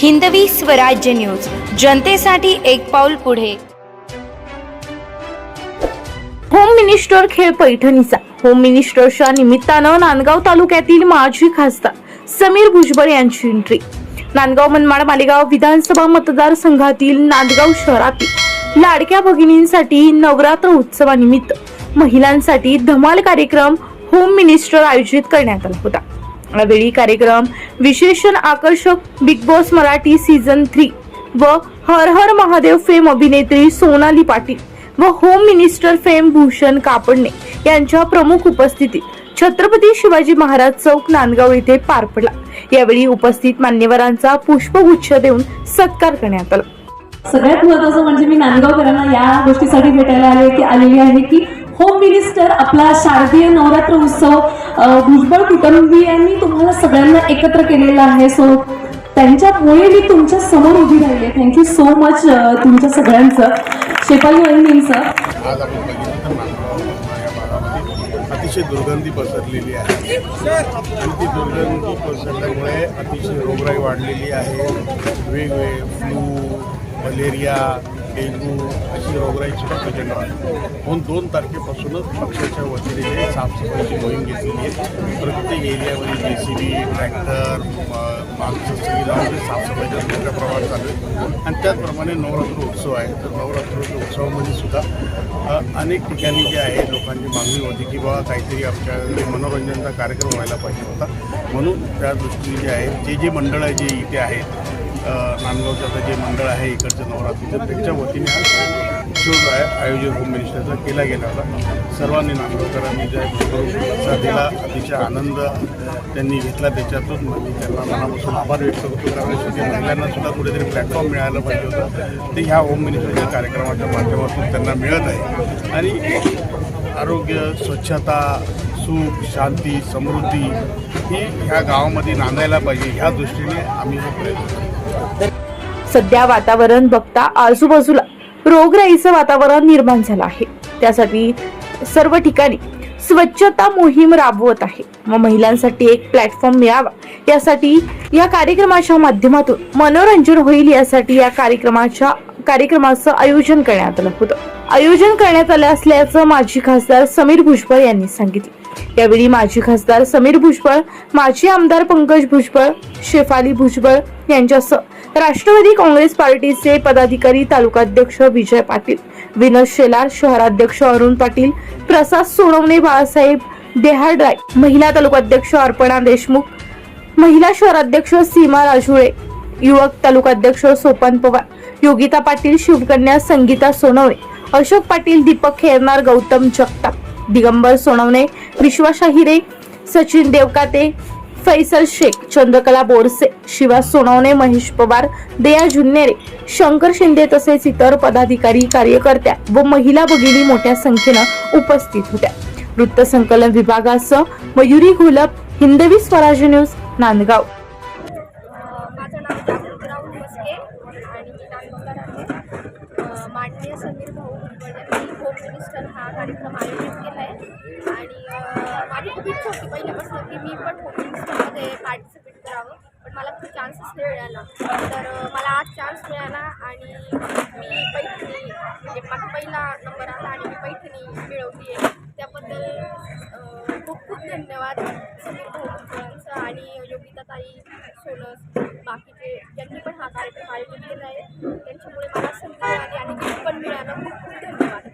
Hindavi Swarajya news. जनतेसाठी एक पाऊल पुढे. होम मिनिस्टर खेळ पैठणीचा. होम मिनिस्टरच्या निमित्तानं नांदगाव तालुक्यातील माजी खासदार समीर भुजबळ यांची एंट्री नांदगाव मनमाड मालेगाव विधानसभा मतदारसंघातील नांदगाव शहरातील लाडक्या भगिनींसाठी नवरात्र उत्सवानिमित्त महिलांसाठी धमाल कार्यक्रम होम मिनिस्टर आयोजित करण्यात आला होता. यावेळी कार्यक्रम. विशेषण आकर्षक Bigg Boss Marathi season three व हर हर महादेव फेम अभिनेत्री सोनाली पाटील व home minister fame Bhushan Kapadne यांच्या प्रमुख उपस्थितीत छत्रपती शिवाजी महाराज चौक नांदगाव येथे पार पडला. यावेळी उपस्थित मान्यवरांचा पुष्पगुच्छ देऊन सत्कार करण्यात आला. सगळ्यात महत्वाचं म्हणजे मी नांदगावकरांना या गोष्टीसाठी भेटायला आले की आलेली आहे की होम मिनिस्टर आपला शारदीय नवरात्र उत्सव भुजबळ कुटुंबियांनी तुम्हाला सगळ्यांना एकत्र केलेलं आहे. सो त्यांच्यामुळे मी तुमच्यासमोर उभी राहिली थँक्यू सो मच तुमच्या सगळ्यांचं. शेपाली वहिनींचं अतिशय दुर्गंधी पसरलेली आहे. आणि ती दुर्गंधी पसरल्यामुळे अतिशय रोगराई वाढलेली आहे. वेगवेगळे फ्लू मलेरिया डेंगू अशी रोगराईची सुद्धा म्हणून दोन तारखेपासूनच पक्षाच्या वतीने साफसफाईची मोहीम घेतलेली आहे. प्रत्येक एरियामध्ये जे सी बी ट्रॅक्टर मागचं सगळी साफसफाईचा मोठ्या प्रमाणात चालू आहे. आणि त्याचप्रमाणे नवरात्र उत्सव आहे. तर नवरात्र उत्सवामध्ये सुद्धा अनेक ठिकाणी जे आहे लोकांची मागणी होती की बाबा काहीतरी आमच्याकडे मनोरंजनाचा कार्यक्रम व्हायला पाहिजे होता. म्हणून त्या दृष्टीने जे आहे जे जे मंडळ आहे जे इथे आहेत नांदगावचं आता जे मंडळ आहे इकडचं नवरात्रीचं त्यांच्या वतीने हा शोध आहे आयोजन होम मिनिस्टरचा केला गेला होता. सर्वांनी नांदगावकरांनी ज्या दिला अतिशय आनंद त्यांनी घेतला त्याच्यातून. मी त्यांना मनापासून आभार व्यक्त करतो. कारण शेवटी महिलांना सुद्धा कुठेतरी प्लॅटफॉर्म मिळायला पाहिजे होतं. ते ह्या होम मिनिस्टरच्या कार्यक्रमाच्या माध्यमातून त्यांना मिळत आहे. आणि आरोग्य स्वच्छता सुख शांती समृद्धी ही ह्या गावामध्ये नांदायला पाहिजे. ह्या दृष्टीने आम्ही प्रयत्न करतो. सध्या वातावरण बघता आजूबाजूला रोगराईचं वातावरण निर्माण झालं आहे. त्यासाठी सर्व ठिकाणी स्वच्छता मोहीम राबवत आहे. व महिलांसाठी एक प्लॅटफॉर्म मिळावा. यासाठी या कार्यक्रमाच्या माध्यमातून मनोरंजन होईल यासाठी या कार्यक्रमाच्या कार्यक्रमाचं आयोजन करण्यात आलं होतं. आयोजन करण्यात आलं असल्याचं माजी खासदार समीर भुजबळ यांनी सांगितले. यावेळी माजी खासदार समीर भुजबळ माजी आमदार पंकज भुजबळ शेफाली भुजबळ यांच्यासह राष्ट्रवादी काँग्रेस पार्टीचे पदाधिकारी तालुकाध्यक्ष विजय पाटील विनोद शेलार शहराध्यक्ष अरुण पाटील प्रसाद सोनवणे बाळासाहेब देहाडराय महिला तालुकाध्यक्ष अर्पणा देशमुख महिला शहराध्यक्ष सीमा राजुळे युवक तालुकाध्यक्ष सोपन पवार योगिता पाटील शिवकन्या संगीता सोनवणे अशोक पाटील दीपक खेरनार गौतम जगताप दिगंबर सोनवणे विश्वास हिरे सचिन देवकाते फैसल शेख चंद्रकला बोरसे शिवा सोनवणे महेश पवार दया जुन्नेरे शंकर शिंदे तसेच इतर पदाधिकारी कार्यकर्त्या व महिला भगिनी मोठ्या संख्येनं उपस्थित होत्या. वृत्तसंकलन विभागासह मयुरी घोलप हिंदवी स्वराज्य न्यूज नांदगाव माझं नाव जागृत राहुल मस्के आणि मी नागपूरकर आहे अ, माननीय समीर भाऊ भुजबळ सेमिस्टर मिनिस्टर हा कार्यक्रम आयोजित केला आहे. आणि माझी खूप इच्छा होती पहिल्यापासून की मी पण होम मिनिस्टरमध्ये पार्टिसिपेट करावं पण मला खूप चान्सेस नाही मिळाला. तर मला आज चान्स मिळाला आणि मी पैठणी म्हणजे माझा पहिला नंबर आला आणि मी पैठणी मिळवली आहे. त्याबद्दल खूप खूप धन्यवाद समीर भाऊ भुजबळांचं आणि योगिताताई सोनस बाकीचे ज्यांनी पण हा कार्यक्रम आयोजित केला आहे. त्यांच्यामुळे मला संधी मिळाली आणि गिफ्ट पण मिळालं.